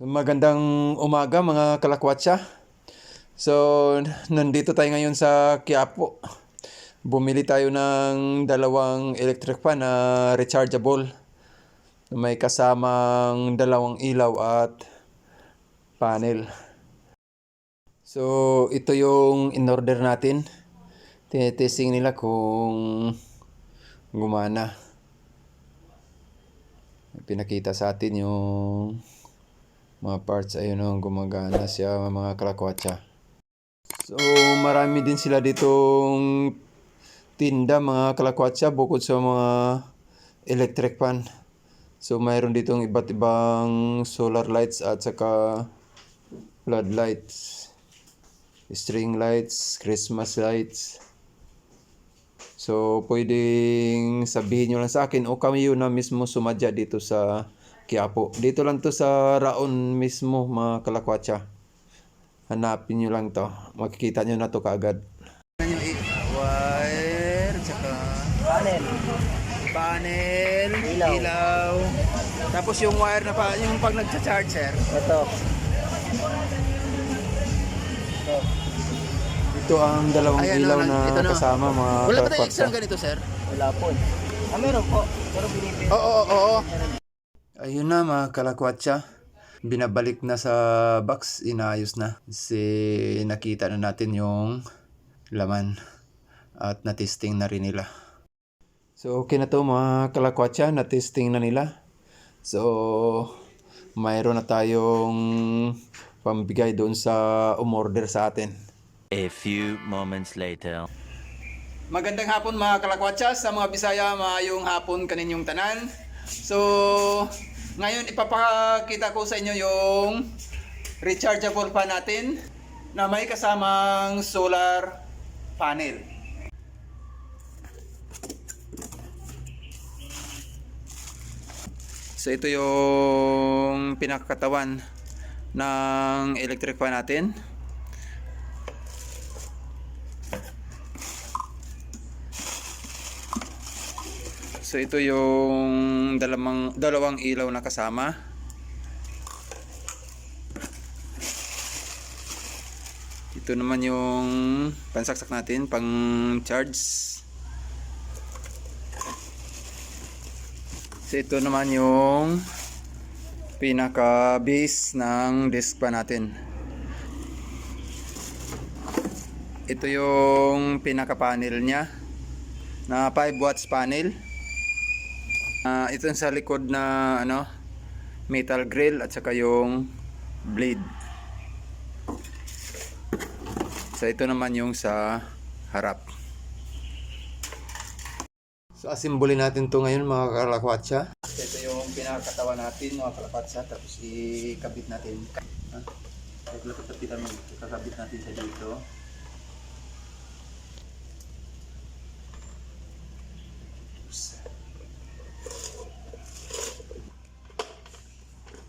Magandang umaga mga kalakwatsa. So, nandito tayo ngayon sa Quiapo. Bumili tayo ng dalawang electric fan na rechargeable. May kasamang dalawang ilaw at panel. So, ito yung in-order natin. Tinetesting nila kung gumana. Pinakita sa atin yung mga parts ayun o gumagana siya mga kalakwatsa. So marami din sila ditong tinda mga kalakwatsa bukod sa mga electric fan. So mayroon ditong iba't ibang solar lights at saka floodlights string lights christmas lights. So, pwedeng sabihin nyo lang sa akin o kami yun na mismo sumadya dito sa Quiapo. Dito lang to sa Raon mismo, mga kalakwatsa. Hanapin nyo lang to. Makikita nyo na to kaagad. Yung wire, tsaka Panel. panel, Ilaw. Tapos yung wire na pa, yung pag nagcha-charger. Ito. Ito. Ito ang dalawang Ayan, ilaw no, na ito na. kasama mga Wala pa tayong extra ganito, sir? Wala po. Ah, meron po. Pero pinipili. Oo, oo, oo. Ayun na mga kalakwatsa. Binabalik na sa box, inayos na. Kasi nakita na natin yung laman. At na-testing na rin nila. So okay na to mga kalakwatsa, na-testing na nila. So mayroon na tayong pambigay doon sa umorder sa atin. A few moments later. Magandang hapon mga kalakwatsa sa mga Bisaya, maayong hapon kaninyong tanan. So, ngayon ipapakita ko sa inyo yung rechargeable fan natin na may kasamang solar panel. So ito yung pinakakatawan ng electric fan natin. So ito yung dalawang dalawang ilaw na kasama. Ito naman yung pansaksak natin pang charge. So ito naman yung pinaka base ng disk pa natin. Ito yung pinaka panel niya na 5 watts panel. Ah, ito yung sa likod na ano metal grill at saka yung blade. So ito naman yung sa harap. So asimbolin natin to ngayon mga kalakwatsa. Ito yung pinakatawa natin mga kalakwatsa tapos ikabit natin. Ha? Lapit-lapitan mo, kakabit natin sa dito.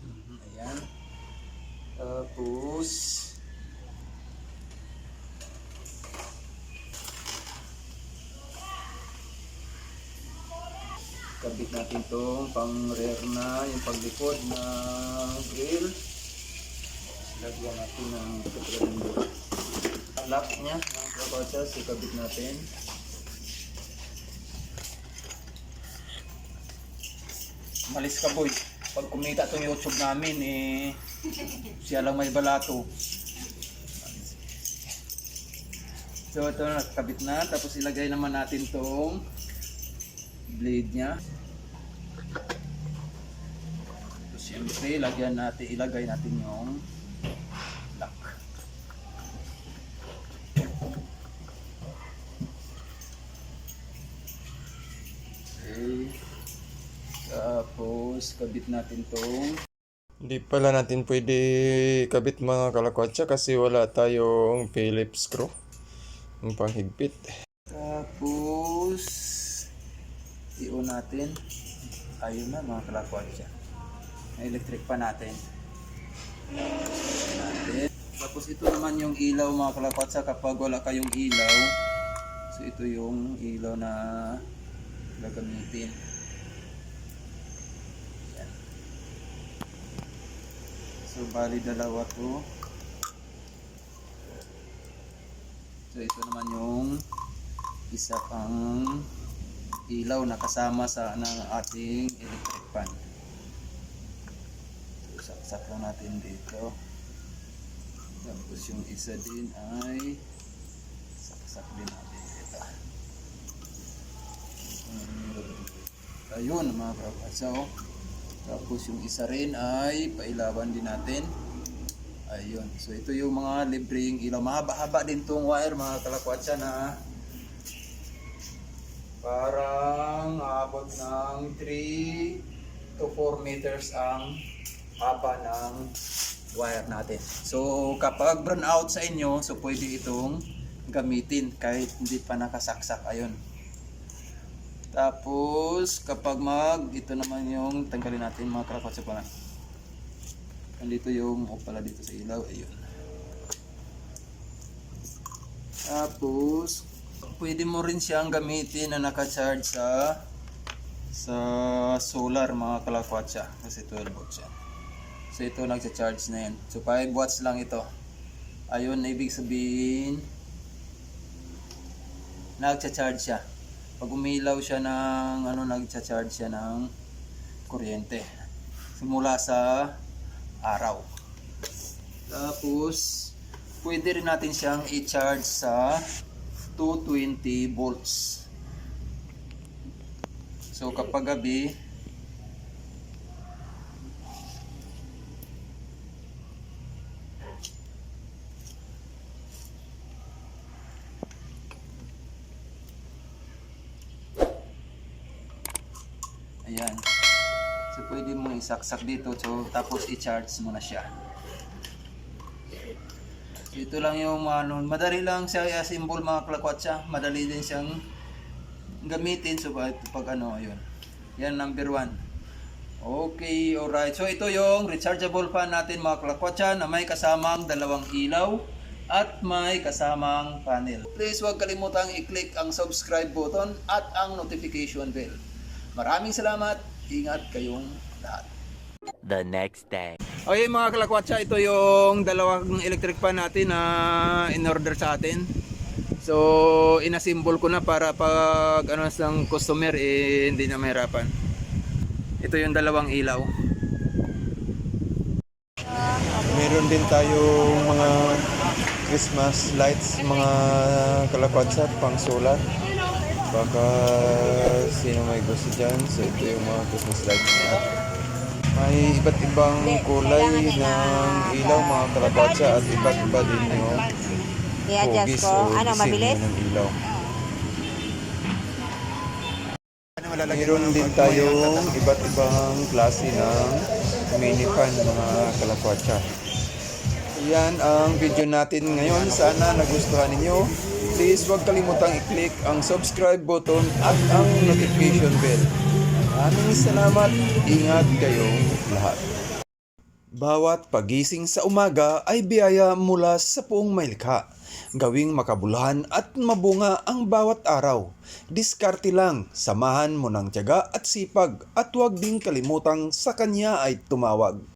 Mhm, Ayan. Tapos natin tong pang rear na yung paglikod na grill. Lagyan natin ng ng lock niya ng kapatsa ikabit natin. Malis ka boy. Pag kumita tong youtube namin eh siya lang may balato. So ito na nakakabit na. Tapos ilagay naman natin tong blade niya so siyempre lagyan natin ilagay natin yung lock. Okay. Tapos kabit natin tong hindi pala natin pwede kabit mga kalakwatsa kasi wala tayong Phillips screw. Yung panghigpit. Tapos i-on natin. Ayun na mga kalakwatsa electric pa natin tapos ito naman yung ilaw mga kalakwatsa kapag wala kayong ilaw so ito yung ilaw na gagamitin So bali dalawa to. So, ito naman yung isa pang ilaw na kasama sa ng ating electric fan. Lang natin dito. Tapos yung isa din ay saksak din natin dito. Ayun mga kapatid. Tapos yung isa rin ay pailawan din natin. Ayun. So ito yung mga libreng ilaw. Mahaba-haba din tong wire mga kalakwatsa na parang abot ng 3 to 4 meters ang haba ng wire natin. So kapag burn out sa inyo, so pwede itong gamitin kahit hindi pa nakasaksak. Ayun. Tapos, kapag mag, ito naman yung tanggalin natin mga krakot sa pala. Nandito yung, o pala dito sa ilaw, ayun. Tapos, pwede mo rin siyang gamitin na naka-charge sa sa solar mga kalakwatsa kasi 12 volts yan. So ito nagsa-charge na yan. So 5 watts lang ito. Ayun, ibig sabihin nagcha-charge siya. Pag umilaw siya ng ano nagcha-charge siya ng kuryente. Simula sa araw. Tapos pwede rin natin siyang i-charge sa 220 volts. So kapag gabi Ayan. So pwede mo isaksak dito so tapos i-charge mo na siya. Ito lang yung ano, madali lang siya i-assemble mga klakwatsa. Madali din siyang gamitin so pag, pag ano ayun. Yan number one. Okay, alright. So ito yung rechargeable fan natin mga klakwatsa na may kasamang dalawang ilaw at may kasamang panel. Please huwag kalimutang i-click ang subscribe button at ang notification bell. Maraming salamat. Ingat kayong lahat. The next day. Okay mga kalakwatsa, ito yung dalawang electric fan natin na in-order sa atin. So, inasimbol ko na para pag ano ng customer eh, hindi na mahirapan. Ito yung dalawang ilaw. Meron din tayong mga Christmas lights, mga kalakwatsa, pang solar. Baka sino may gusto dyan. So, ito yung mga Christmas lights na may iba't ibang kulay ng ilaw mga kalabatsa at iba't iba din yung hugis o Ano, disenyo mabilis? ng ilaw. Mayroon din tayong iba't ibang klase ng mini fan mga kalakwatsa. Yan ang video natin ngayon. Sana nagustuhan ninyo. Please huwag kalimutang i-click ang subscribe button at ang notification bell. Maraming salamat. Ingat kayong lahat. Bawat pagising sa umaga ay biyaya mula sa puong mailka. Gawing makabuluhan at mabunga ang bawat araw. Diskarte lang, samahan mo ng tiyaga at sipag at huwag ding kalimutang sa kanya ay tumawag.